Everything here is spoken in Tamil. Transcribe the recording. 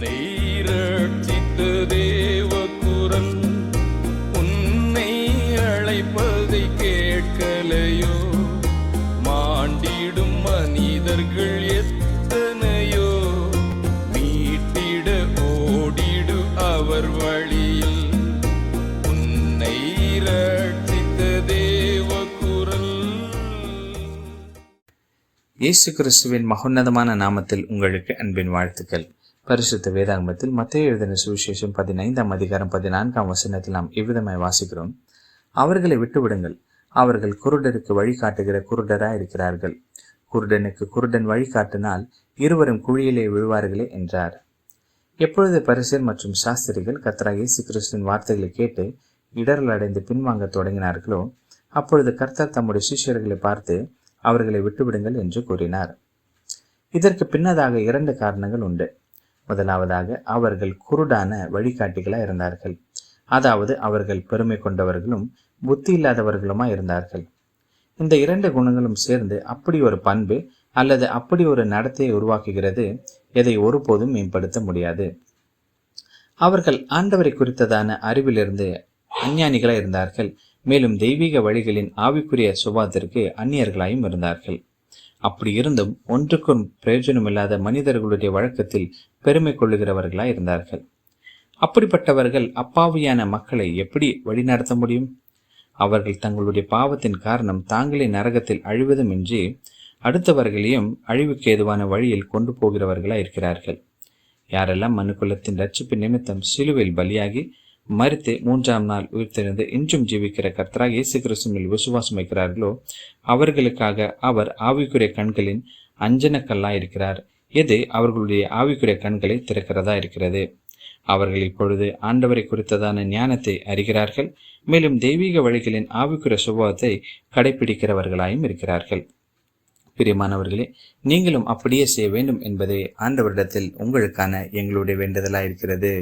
உன்னை தேவ குரல் உன்னை அழைப்பதை கேட்கலையோ? மாண்டிடும் மனிதர்கள் எத்தனையோ? மீட்டிட ஓடிடு அவர் வழியில். உன்னை ரட்சித்த தேவ குரல் இயேசு கிறிஸ்துவின் மகோன்னதமான நாமத்தில் உங்களுக்கு அன்பின் வாழ்த்துக்கள். பரிசுத்த வேதாங்கத்தில் மத்திய எழுதின சுவிசேஷம் பதினைந்தாம் அதிகாரம் பதினான்காம் வசனத்தில் நாம் இவ்விதமாய் வாசிக்கிறோம். அவர்களை விட்டுவிடுங்கள். அவர்கள் குருடருக்கு வழிகாட்டுகிற குருடராய் இருக்கிறார்கள். குருடனுக்கு குருடன் வழிகாட்டினால் இருவரும் குழியிலே விழுவார்களே என்றார். எப்பொழுது பரிசர் மற்றும் சாஸ்திரிகள் கர்த்தராக இயேசு கிறிஸ்துவின் வார்த்தைகளை கேட்டு இடரல் அடைந்து பின்வாங்க தொடங்கினார்களோ அப்பொழுது கர்த்தர் தம்முடைய சிஷியர்களை பார்த்து அவர்களை விட்டுவிடுங்கள் என்று கூறினார். இதற்கு பின்னதாக இரண்டு காரணங்கள் உண்டு. முதலாவதாக அவர்கள் குருடான வழிகாட்டிகளாக இருந்தார்கள். அதாவது அவர்கள் பெருமை கொண்டவர்களும் புத்தி இல்லாதவர்களுமா இருந்தார்கள். இந்த இரண்டு குணங்களும் சேர்ந்து அப்படி ஒரு பண்பு அல்லது அப்படி ஒரு நடத்தையை உருவாக்குகிறது எதை ஒருபோதும் மேம்படுத்த முடியாது. அவர்கள் ஆண்டவரை குறித்ததான அறிவிலிருந்து அஞ்ஞானிகளாக இருந்தார்கள். மேலும் தெய்வீக வழிகளின் ஆவிக்குரிய சுபாவத்திற்கு அந்நியர்களாயும் இருந்தார்கள். அப்படி இருந்தும் ஒன்றுக்கும் பிரயோஜனமில்லாத மனிதர்களுடைய வழக்கத்தில் பெருமை கொள்ளுகிறவர்களாய் இருந்தார்கள். அப்படிப்பட்டவர்கள் அப்பாவியான மக்களை எப்படி வழிநடத்த முடியும்? அவர்கள் தங்களுடைய பாவத்தின் காரணம் தாங்களே நரகத்தில் அழிவதுமின்றி அடுத்தவர்களையும் அழிவுக்கு ஏதுவான வழியில் கொண்டு போகிறவர்களாக இருக்கிறார்கள். யாரெல்லாம் மனுக்குலத்தின் ரட்சிப்பு நிமித்தம் சிலுவையில் பலியாகி மறித்து மூன்றாம் நாள் உயிர்த்தெழுந்து இன்றும் ஜீவிக்கிற கர்த்தராக இயேசு கிறிஸ்துவில் விசுவாசம் வைக்கிறார்களோ அவர்களுக்காக அவர் ஆவிக்குரிய கண்களின் அஞ்சனக்கல்லாக இருக்கிறார். எது அவர்களுடைய ஆவிக்குரிய கண்களை திறக்கிறதா இருக்கிறது? அவர்கள் இப்பொழுது ஆண்டவரை குறித்ததான ஞானத்தை அறிகிறார்கள். மேலும் தெய்வீக வழிகளின் ஆவிக்குரிய சுபாவத்தை கடைபிடிக்கிறவர்களாயும் இருக்கிறார்கள். பிரியமானவர்களே நீங்களும் அப்படியே செய்ய வேண்டும் என்பதே ஆண்டவரிடத்தில் உங்களுக்கான எங்களுடைய வேண்டுதலாக இருக்கிறது.